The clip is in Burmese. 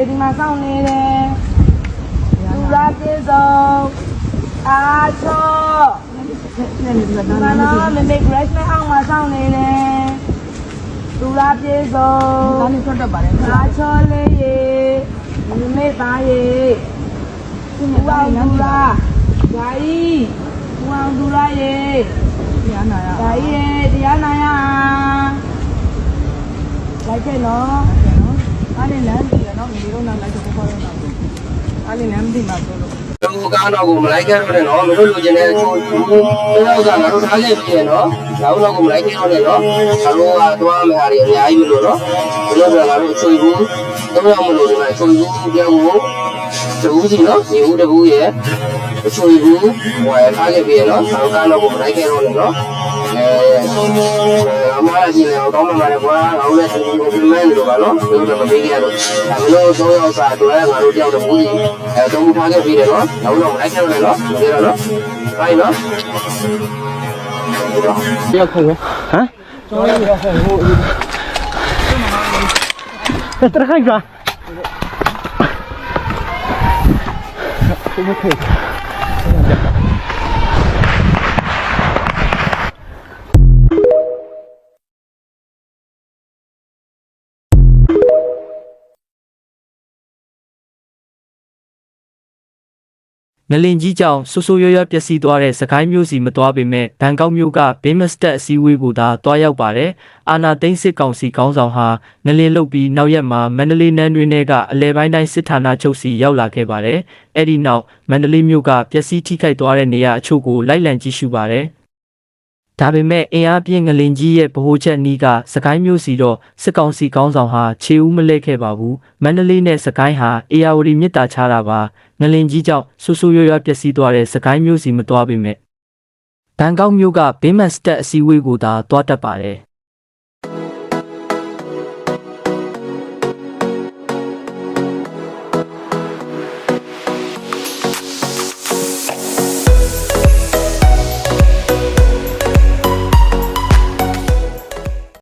မေဒီမှာစောင့်နေတယ်သူရာပြေဆုံးအားချောဒီမှာနော်မေမေ grace နဲ့အောင်မှာစောင့်နေတယ်သူရာပြေဆုံးဒါနဲ့ထွက်တတ်ပါတယ်အားချောလေးရေမေမေသားရေဦးအောင်သူရာဓာကြီးဦးအောင်သူရာရေပြန်နာရဓာကြီးရေတရားနာရလိုက်ခဲ့နော် အားနဲ့လမ်းပြီးတော့ဒီလိုနောက်လိုက်တော့ခေါ်ရအောင်အားနဲ့လမ်းပြီးမှဆိုလို့လူကားတော့ကိုမလိုက်ခဲ့တော့နဲ့နော်မတို့လူချင်းတဲ့ချိုးဘူးတော့ကငါတို့ထားခဲ့ပြီနော်နောက်တော့ကိုမလိုက်ခဲ့တော့နဲ့နော်ငါတို့ကတော့မဟာရီအများကြီးလို့နော်ဘယ်လိုလဲငါတို့ချိုးဘူးတော့ရမလို့ဒီမှာချိုးဘူးပြောကိုတူးစီနော်ဒီဦးတကူရဲ့ချိုးဘူးဟိုထားခဲ့ပြီနော်ငါတို့ကတော့ကိုမလိုက်ခဲ့တော့နဲ့နော်အဲ အမကြီးလည်းတော့မှမလည်းကွာငါတို့လည်းဒီလိုမင်းတို့ပါနော်ဒီလိုမပေးခဲ့တော့ဒါမျိုးတော့ရောက်စားတော့ငါတို့တယောက်တကူကြီးအဲတော့ထား ငလင်ကြီးကြောင့်ဆိုးဆိုးရွားရွားပျက်စီးသွားတဲ့စကိုင်းမျိုးစီမသွားပေမဲ့ဘန်ကောက်မြို့ကဘေးမစတက်အစည်းအဝေးကိုသာတွားရောက်ပါတယ်။အာနာသိန်းစစ်ကောင်စီခေါင်းဆောင်ဟာငလင်လုတ်ပြီးနောက်ရက်မှာမန္တလေးနန်းတွင်ထဲကအလဲပိုင်းတိုင်းစစ်ဌာနချုပ်စီရောက်လာခဲ့ပါတယ်။အဲ့ဒီနောက်မန္တလေးမြို့ကပျက်စီးထိခိုက်သွားတဲ့နေရာအချို့ကိုလိုက်လံကြည့်ရှုပါတယ်။ ဒါပေမဲ့အင်အားပြင်းငလင်ကြီးရဲ့ဗဟိုချက်နီးကစကိုင်းမျိုးစီတော့စစ်ကောင်စီခေါင်းဆောင်ဟာခြေဦးမလဲခဲ့ပါဘူး။မန္တလေးနဲ့စကိုင်းဟာအေယာဝတီမြစ်တာချတာပါ။ငလင်ကြီးကြောင့်ဆူဆူရွရွပျက်စီးသွားတဲ့စကိုင်းမျိုးစီမသွားပေမဲ့ဘန်ကောက်မြို့ကဘေးမန်စတက်အစည်းအဝေးကိုသာတွားတက်ပါတယ်။